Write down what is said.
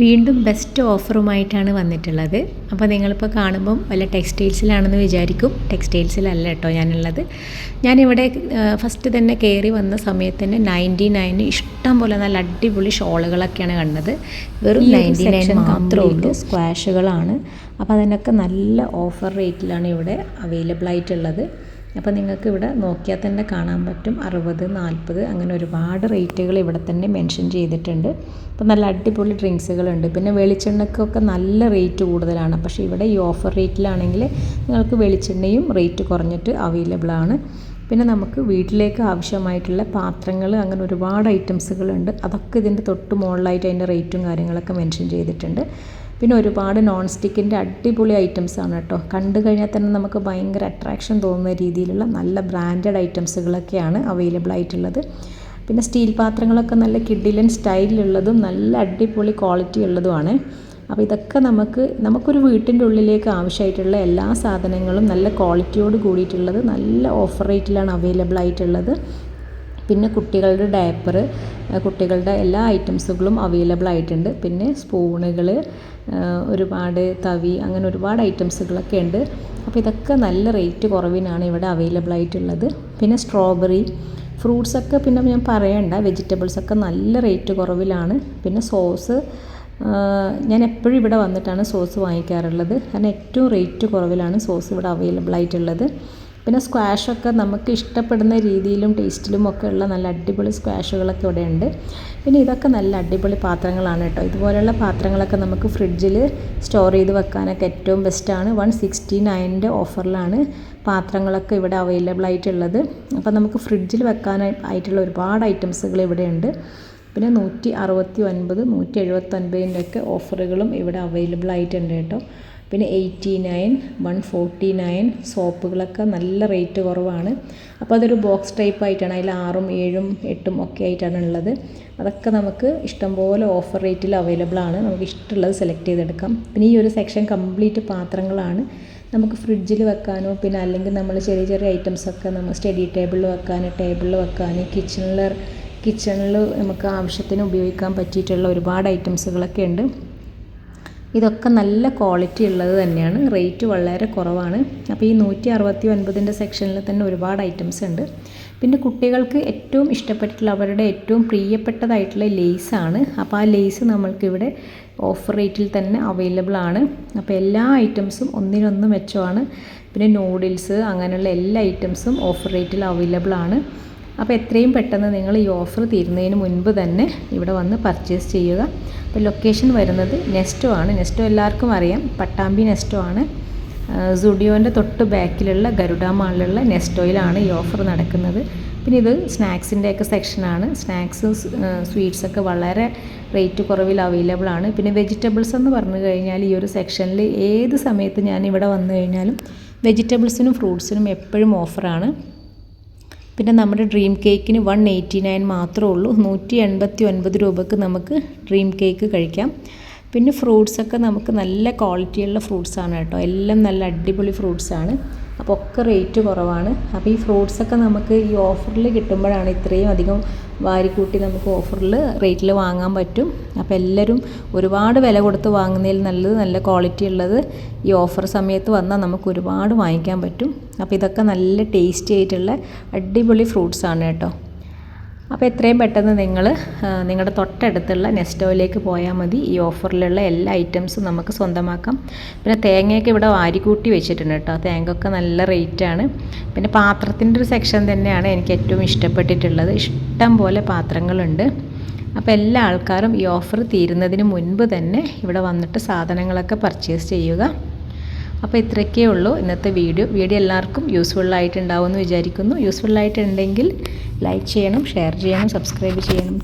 വീണ്ടും ബെസ്റ്റ് ഓഫറുമായിട്ടാണ് വന്നിട്ടുള്ളത്. അപ്പോൾ നിങ്ങളിപ്പോൾ കാണുമ്പം വല്ല ടെക്സ്റ്റൈൽസിലാണെന്ന് വിചാരിക്കും. ടെക്സ്റ്റൈൽസിലല്ല കേട്ടോ ഞാനുള്ളത്. ഞാനിവിടെ ഫസ്റ്റ് തന്നെ കയറി വന്ന സമയത്ത് തന്നെ നയന്റി നയന് ഇഷ്ടം പോലെ നല്ല അടിപൊളി ഷോളുകളൊക്കെയാണ് കണ്ടത്. വെറും നയന്റി നയൻ മാത്രമേ ഉള്ളൂ. സ്ക്വാഷുകളാണ് അപ്പോൾ അതിനൊക്കെ നല്ല ഓഫർ റേറ്റിലാണ് ഇവിടെ അവൈലബിൾ ആയിട്ടുള്ളത്. അപ്പോൾ നിങ്ങൾക്ക് ഇവിടെ നോക്കിയാൽ തന്നെ കാണാൻ പറ്റും. അറുപത് നാൽപ്പത് അങ്ങനെ ഒരുപാട് റേറ്റുകൾ ഇവിടെ തന്നെ മെൻഷൻ ചെയ്തിട്ടുണ്ട്. അപ്പോൾ നല്ല അടിപൊളി ഡ്രിങ്ക്സുകളുണ്ട് പിന്നെ വെളിച്ചെണ്ണക്കൊക്കെ നല്ല റേറ്റ് കൂടുതലാണ്. പക്ഷേ ഇവിടെ ഈ ഓഫർ റേറ്റിലാണെങ്കിൽ നിങ്ങൾക്ക് വെളിച്ചെണ്ണയും റേറ്റ് കുറഞ്ഞിട്ട് അവൈലബിൾ ആണ്. പിന്നെ നമുക്ക് വീട്ടിലേക്ക് ആവശ്യമായിട്ടുള്ള പാത്രങ്ങൾ അങ്ങനെ ഒരുപാട് ഐറ്റംസുകളുണ്ട് അതൊക്കെ ഇതിന്റെ തൊട്ട് മുകളിലായിട്ട് അതിന്റെ റേറ്റും കാര്യങ്ങളൊക്കെ മെൻഷൻ ചെയ്തിട്ടുണ്ട്. പിന്നെ ഒരുപാട് നോൺ സ്റ്റിക്കിന്റെ അടിപൊളി ഐറ്റംസ് ആണ് കേട്ടോ. കണ്ടു കഴിഞ്ഞാൽ തന്നെ നമുക്ക് ഭയങ്കര അട്രാക്ഷൻ തോന്നുന്ന രീതിയിലുള്ള നല്ല ബ്രാൻഡഡ് ഐറ്റംസുകളൊക്കെയാണ് അവൈലബിൾ ആയിട്ടുള്ളത്. പിന്നെ സ്റ്റീൽ പാത്രങ്ങളൊക്കെ നല്ല കിഡിലൻ സ്റ്റൈലിലുള്ളതും നല്ല അടിപൊളി ക്വാളിറ്റി ഉള്ളതുമാണ്. അപ്പോൾ ഇതൊക്കെ നമുക്ക് നമുക്കൊരു വീട്ടിന്റെ ഉള്ളിലേക്ക് ആവശ്യമായിട്ടുള്ള എല്ലാ സാധനങ്ങളും നല്ല ക്വാളിറ്റിയോട് കൂടിയിട്ടുള്ളത് നല്ല ഓഫർ റേറ്റിലാണ് അവൈലബിൾ ആയിട്ടുള്ളത്. പിന്നെ കുട്ടികളുടെ ഡയപ്പർ കുട്ടികളുടെ എല്ലാ ഐറ്റംസുകളും അവൈലബിൾ ആയിട്ടുണ്ട്. പിന്നെ സ്പൂണുകൾ ഒരുപാട് തവി അങ്ങനെ ഒരുപാട് ഐറ്റംസുകളൊക്കെ ഉണ്ട്. അപ്പോൾ ഇതൊക്കെ നല്ല റേറ്റ് കുറവിനാണ് ഇവിടെ അവൈലബിൾ ആയിട്ടുള്ളത്. പിന്നെ സ്ട്രോബെറി ഫ്രൂട്ട്സൊക്കെ പിന്നെ ഞാൻ പറയണ്ട വെജിറ്റബിൾസൊക്കെ നല്ല റേറ്റ് കുറവിലാണ്. പിന്നെ സോസ് ഞാൻ എപ്പോഴും ഇവിടെ വന്നിട്ടാണ് സോസ് വാങ്ങിക്കാറുള്ളത്. കാരണം ഏറ്റവും റേറ്റ് കുറവിലാണ് സോസ് ഇവിടെ അവൈലബിൾ ആയിട്ടുള്ളത്. പിന്നെ സ്ക്വാഷൊക്കെ നമുക്ക് ഇഷ്ടപ്പെടുന്ന രീതിയിലും ടേസ്റ്റിലും ഒക്കെ ഉള്ള നല്ല അടിപൊളി സ്ക്വാഷുകളൊക്കെ ഇവിടെ ഉണ്ട് പിന്നെ ഇതൊക്കെ നല്ല അടിപൊളി പാത്രങ്ങളാണ് കേട്ടോ. ഇതുപോലെയുള്ള പാത്രങ്ങളൊക്കെ നമുക്ക് ഫ്രിഡ്ജിൽ സ്റ്റോർ ചെയ്ത് വെക്കാനൊക്കെ ഏറ്റവും ബെസ്റ്റാണ് വൺ സിക്സ്റ്റി നയന്റെ ഓഫറിലാണ് പാത്രങ്ങളൊക്കെ ഇവിടെ അവൈലബിൾ ആയിട്ടുള്ളത്. അപ്പോൾ നമുക്ക് ഫ്രിഡ്ജിൽ വെക്കാനായിട്ടുള്ള ഒരുപാട് ഐറ്റംസുകൾ ഇവിടെയുണ്ട്. പിന്നെ നൂറ്റി അറുപത്തി ഒൻപത് നൂറ്റി എഴുപത്തൊൻപതിന്റെയൊക്കെ ഓഫറുകളും ഇവിടെ അവൈലബിൾ ആയിട്ടുണ്ട് കേട്ടോ. പിന്നെ eighty nine one forty nine സോപ്പുകളൊക്കെ നല്ല റേറ്റ് കുറവാണ്. അപ്പോൾ അതൊരു ബോക്സ് ടൈപ്പ് ആയിട്ടാണ് അതിൽ ആറും ഏഴും എട്ടും ഒക്കെ ആയിട്ടാണ് ഉള്ളത്. അതൊക്കെ നമുക്ക് ഇഷ്ടംപോലെ ഓഫർ റേറ്റിൽ അവൈലബിൾ ആണ്. നമുക്ക് ഇഷ്ടമുള്ളത് സെലക്ട് ചെയ്തെടുക്കാം. പിന്നെ ഈ ഒരു സെക്ഷൻ കംപ്ലീറ്റ് പാത്രങ്ങളാണ്. നമുക്ക് ഫ്രിഡ്ജിൽ വെക്കാനോ പിന്നെ അല്ലെങ്കിൽ നമ്മൾ ചെറിയ ചെറിയ ഐറ്റംസൊക്കെ നമ്മൾ സ്റ്റഡി ടേബിളിൽ വെക്കാൻ ടേബിളിൽ വെക്കാൻ കിച്ചണിൽ കിച്ചണിൽ നമുക്ക് ആവശ്യത്തിന് ഉപയോഗിക്കാൻ പറ്റിയിട്ടുള്ള ഒരുപാട് ഐറ്റംസുകളൊക്കെ ഉണ്ട്. ഇതൊക്കെ നല്ല ക്വാളിറ്റി ഉള്ളത് തന്നെയാണ്. റേറ്റ് വളരെ കുറവാണ്. അപ്പോൾ ഈ നൂറ്റി അറുപത്തി ഒൻപതിന്റെ സെക്ഷനിൽ തന്നെ ഒരുപാട് ഐറ്റംസ് ഉണ്ട്. പിന്നെ കുട്ടികൾക്ക് ഏറ്റവും ഇഷ്ടപ്പെട്ടിട്ടുള്ള അവരുടെ ഏറ്റവും പ്രിയപ്പെട്ടതായിട്ടുള്ള ലേസാണ് അപ്പോൾ ആ ലേസ് നമ്മൾക്കിവിടെ ഓഫർ റേറ്റിൽ തന്നെ അവൈലബിൾ ആണ്. അപ്പോൾ എല്ലാ ഐറ്റംസും ഒന്നിനൊന്ന് മെച്ചമാണ്. പിന്നെ നൂഡിൽസ് അങ്ങനെയുള്ള എല്ലാ ഐറ്റംസും ഓഫർ റേറ്റിൽ അവൈലബിൾ ആണ്. അപ്പോൾ എത്രയും പെട്ടെന്ന് നിങ്ങൾ ഈ ഓഫർ തീരുന്നതിന് മുൻപ് തന്നെ ഇവിടെ വന്ന് പർച്ചേസ് ചെയ്യുക. അപ്പോൾ ലൊക്കേഷൻ വരുന്നത് നെസ്റ്റോ ആണ്. നെസ്റ്റോ എല്ലാവർക്കും അറിയാം. പട്ടാമ്പി നെസ്റ്റോ ആണ്. സുഡിയോന്റെ തൊട്ട് ബാക്കിലുള്ള ഗരുഡ മാളിലുള്ള നെസ്റ്റോയിലാണ് ഈ ഓഫർ നടക്കുന്നത്. പിന്നെ ഇത് സ്നാക്സിന്റെയൊക്കെ സെക്ഷനാണ് സ്നാക്സ് സ്വീറ്റ്സൊക്കെ വളരെ റേറ്റ് കുറവിൽ അവൈലബിൾ ആണ്. പിന്നെ വെജിറ്റബിൾസ് എന്ന് പറഞ്ഞു കഴിഞ്ഞാൽ ഈ ഒരു സെക്ഷനിൽ ഏത് സമയത്ത് ഞാൻ ഇവിടെ വന്നു കഴിഞ്ഞാലും വെജിറ്റബിൾസിനും ഫ്രൂട്ട്സിനും എപ്പോഴും ഓഫറാണ് പിന്നെ നമ്മുടെ ഡ്രീം കേക്കിന് വൺ എയ്റ്റി നയൻ മാത്രമേ ഉള്ളൂ നൂറ്റി എൺപത്തി ഒൻപത് രൂപക്ക് നമുക്ക് ഡ്രീം കേക്ക് കഴിക്കാം. പിന്നെ ഫ്രൂട്ട്സൊക്കെ നമുക്ക് നല്ല ക്വാളിറ്റിയുള്ള ഫ്രൂട്ട്സാണ് കേട്ടോ. എല്ലാം നല്ല അടിപൊളി ഫ്രൂട്ട്സാണ് അപ്പോൾ ഒക്കെ റേറ്റ് കുറവാണ്. അപ്പോൾ ഈ ഫ്രൂട്ട്സൊക്കെ നമുക്ക് ഈ ഓഫറിൽ കിട്ടുമ്പോഴാണ് ഇത്രയും അധികം വാരിക്കൂട്ടി നമുക്ക് ഓഫറിൽ റേറ്റിൽ വാങ്ങാൻ പറ്റും. അപ്പോൾ എല്ലാവരും ഒരുപാട് വില കൊടുത്ത് വാങ്ങുന്നതിൽ നല്ലത് നല്ല ക്വാളിറ്റി ഉള്ളത് ഈ ഓഫർ സമയത്ത് വന്നാൽ നമുക്ക് ഒരുപാട് വാങ്ങിക്കാൻ പറ്റും. അപ്പോൾ ഇതൊക്കെ നല്ല ടേസ്റ്റി ആയിട്ടുള്ള അടിപൊളി ഫ്രൂട്ട്സാണ് കേട്ടോ. അപ്പോൾ എത്രയും പെട്ടെന്ന് നിങ്ങൾ നിങ്ങളുടെ തൊട്ടടുത്തുള്ള നെസ്റ്റോയിലേക്ക് പോയാൽ മതി. ഈ ഓഫറിലുള്ള എല്ലാ ഐറ്റംസും നമുക്ക് സ്വന്തമാക്കാം. പിന്നെ തേങ്ങയൊക്കെ ഇവിടെ വാരിക്കൂട്ടി വെച്ചിട്ടുണ്ട് കേട്ടോ. തേങ്ങയൊക്കെ നല്ല റേറ്റാണ്. പിന്നെ പാത്രത്തിന്റെ ഒരു സെക്ഷൻ തന്നെയാണ് എനിക്ക് ഏറ്റവും ഇഷ്ടപ്പെട്ടിട്ടുള്ളത്. ഇഷ്ടം പോലെ പാത്രങ്ങളുണ്ട്. അപ്പോൾ എല്ലാ ആൾക്കാരും ഈ ഓഫർ തീരുന്നതിന് മുൻപ് തന്നെ ഇവിടെ വന്നിട്ട് സാധനങ്ങളൊക്കെ പർച്ചേസ് ചെയ്യുക. അപ്പോൾ ഇത്രയൊക്കെ ഉള്ളൂ. ഇന്നത്തെ വീഡിയോ. വീഡിയോ എല്ലാവർക്കും യൂസ്ഫുള്ളായിട്ടുണ്ടാവുമെന്ന് വിചാരിക്കുന്നു. യൂസ്ഫുള്ളായിട്ടുണ്ടെങ്കിൽ ലൈക്ക് ചെയ്യണം ഷെയർ ചെയ്യണം സബ്സ്ക്രൈബ് ചെയ്യണം.